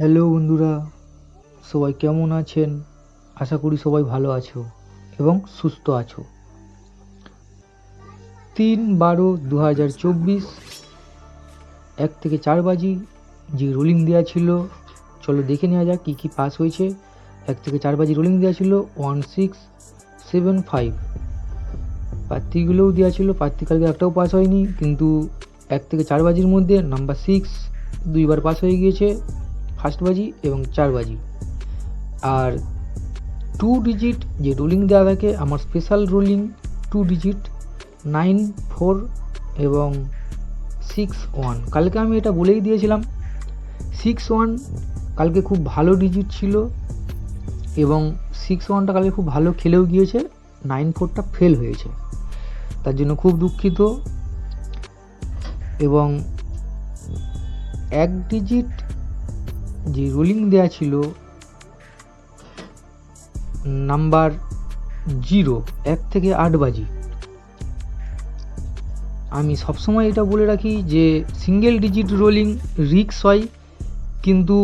Hello বন্ধুরা, সবাই কেমন আছেন? আশা করি সবাই ভালো আছো এবং সুস্থ আছো। তিন বারো দু হাজার চব্বিশ, এক থেকে চার বাজি যে রোলিং দেওয়া ছিল, চলো দেখে নেওয়া যাক কী কী পাস হয়েছে। এক থেকে চার বাজি রোলিং দেওয়া ছিল ওয়ান সিক্স সেভেন ফাইভ। প্রার্থীগুলোও দেওয়া ছিল প্রার্থী কালকে একটাও পাস হয়নি, কিন্তু এক থেকে চার বাজির মধ্যে নাম্বার সিক্স দুইবার পাস হয়ে গিয়েছে। ফার্স্ট বাজি এবং চার বাজি আর টু ডিজিট যে রোলিং দেওয়া থাকে, আমার special rolling two digit nine four এবং সিক্স ওয়ান কালকে আমি এটা বলেই দিয়েছিলাম। সিক্স ওয়ান কালকে খুব ভালো ডিজিট ছিল এবং সিক্স ওয়ানটা কালকে খুব ভালো খেলেও গিয়েছে নাইন ফোরটা ফেল হয়েছে। তার জন্য খুব দুঃখিত। এবং এক ডিজিট যে রোলিং দেয়া ছিল, নাম্বার জিরো, এক থেকে আট বাজি। আমি সবসময় এটা বলে রাখি যে সিঙ্গেল ডিজিট রোলিং রিক্স হয়, কিন্তু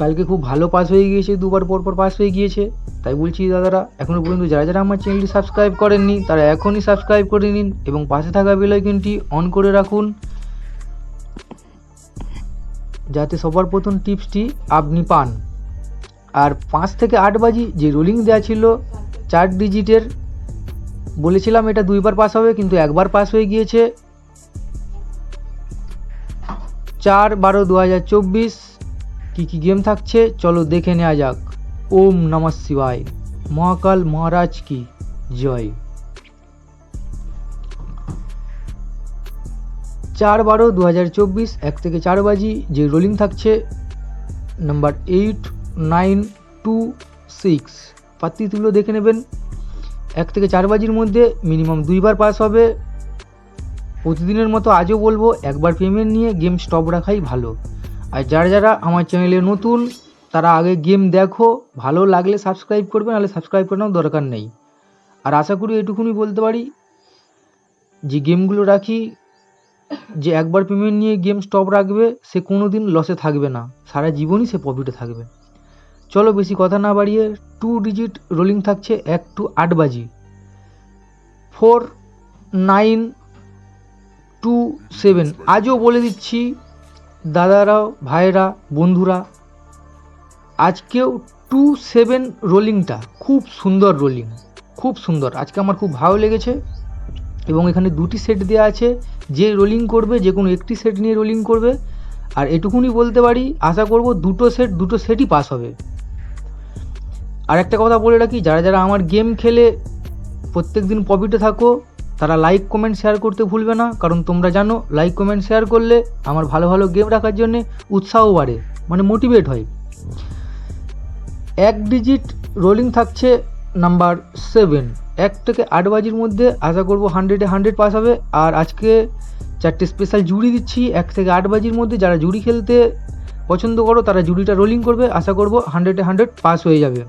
কালকে খুব ভালো পাস হয়ে গিয়েছে, দুবার পর পর পাস হয়ে গিয়েছে। তাই বলছি দাদারা এখনও পর্যন্ত যারা যারা আমার চ্যানেলটি সাবস্ক্রাইব করেননি, তারা এখনই সাবস্ক্রাইব করে নিন এবং পাশে থাকা বেলাইকনটি অন করে রাখুন। যাতে সবার প্রথম টিপসটি আপনি পান। আর পাঁচ থেকে আট বাজি যে রোলিং দেওয়া ছিল, চার ডিজিটের, বলেছিলাম এটা দুইবার পাস হবে, কিন্তু একবার পাস হয়ে গিয়েছে। চার বারো দু হাজার চব্বিশ, কী কী গেম থাকছে, চলো দেখে নেওয়া যাক। ওম নমঃ শিবায়। মহাকাল, মহারাজ কি, জয়। চার বারো দু হাজার চব্বিশ, এক থেকে চার বাজি যে রোলিং থাকছে number eight nine two six প্রার্থীগুলো দেখে নেবেন। এক থেকে চার বাজির মধ্যে মিনিমাম দুইবার পাস হবে। প্রতিদিনের মতো আজও বলব, একবার পেমেন্ট নিয়ে গেম স্টপ রাখাই ভালো। আর যারা যারা আমার চ্যানেলে নতুন, তারা আগে গেম দেখো, ভালো লাগলে সাবস্ক্রাইব করবে, নাহলে সাবস্ক্রাইব করানোর দরকার নেই। আর আশা করি এটুকুনি বলতে পারি। যে গেমগুলো রাখি যে একবার পেমেন্ট নিয়ে গেম স্টপ রাখবে, সে কোনো দিন লসে থাকবে না। সারা জীবনই সে প্রফিটে থাকবে। চলো বেশি কথা না বাড়িয়ে টু ডিজিট রোলিং থাকছে এক টু আট বাজি। ফোর নাইন টু সেভেন আজও বলে দিচ্ছি দাদারাও ভাইয়েরা, বন্ধুরা, আজকেও টু সেভেন রোলিংটা খুব সুন্দর রোলিং খুব সুন্দর। আজকে আমার খুব ভালো লেগেছে। এবং এখানে দুটি সেট দেওয়া আছে, যে রোলিং করবে, যে কোনো একটি সেট নিয়ে রোলিং করবে। আর এটুকুনি বলতে পারি, আশা করব দুটো সেট দুটো সেটই পাস হবে। আর একটা কথা বলে রাখি, যারা যারা আমার গেম খেলে প্রত্যেক দিন প্রফিটে থাকো, তারা লাইক কমেন্ট শেয়ার করতে ভুলবে না। কারণ তোমরা জানো লাইক কমেন্ট শেয়ার করলে আমার ভালো ভালো গেম রাখার জন্যে উৎসাহ বাড়ে মানে মোটিভেট হয়। এক ডিজিট রোলিং থাকছে নাম্বার সেভেন এক থেকে আট বাজির মধ্যে আশা করব হান্ড্রেডে হান্ড্রেড পাস হবে। আর আজকে চারটে স্পেশাল জুড়ি দিচ্ছি। এক থেকে আট বাজির মধ্যে যারা জুড়ি খেলতে পছন্দ করো, তারা জুড়িটা রোলিং করবে। আশা করব হান্ড্রেডে হান্ড্রেড পাস হয়ে যাবে।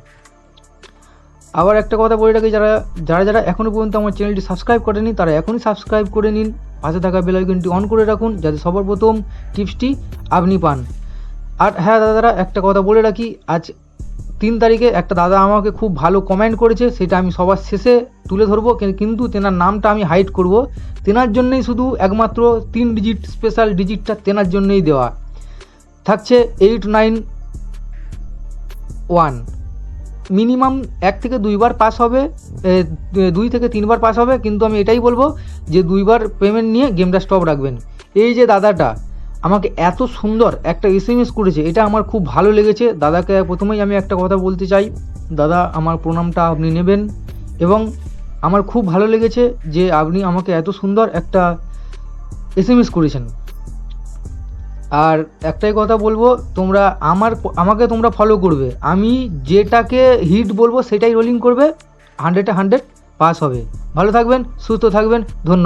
আবার একটা কথা বলে রাখি, যারা যারা যারা এখনও পর্যন্ত আমার চ্যানেলটি সাবস্ক্রাইব করেনি, তারা এখনই সাবস্ক্রাইব করে নিন। পাশে থাকা বেল আইকনটি অন করে রাখুন, যাতে সবার প্রথম টিপসটি আপনি পান। আর হ্যাঁ দাদারা একটা কথা বলে রাখি, আজ তিন তারিখে একটা দাদা আমাকে খুব ভালো কমেন্ট করেছে, সেটা আমি সবার শেষে তুলে ধরবো কিন্তু তেনার নামটা আমি হাইড করব। তেনার জন্যই শুধু একমাত্র তিন ডিজিট স্পেশাল ডিজিটটা তেনার জন্যই দেওয়া। থাকছে এইট নাইন ওয়ান মিনিমাম এক থেকে দুইবার পাস হবে দুই থেকে তিনবার পাস হবে, কিন্তু আমি এটাই বলব যে দুইবার পেমেন্ট নিয়ে গেমটা স্টপ রাখবেন। এই যে দাদাটা আমাকে এত সুন্দর একটা এস এম এস করেছে, এটা আমার খুব ভালো লেগেছে। দাদাকে প্রথমেই আমি একটা কথা বলতে চাই। দাদা, আমার প্রণামটা আপনি নেবেন এবং আমার খুব ভালো লেগেছে যে আপনি আমাকে এত সুন্দর একটা এস এম এস করেছেন। আর একটাই কথা বলব, তোমরা আমার আমাকে তোমরা ফলো করবে। আমি যেটাকে হিট বলব, সেটাই রোলিং করবে। হান্ড্রেডে হান্ড্রেড পাস হবে। ভালো থাকবেন, সুস্থ থাকবেন, ধন্যবাদ।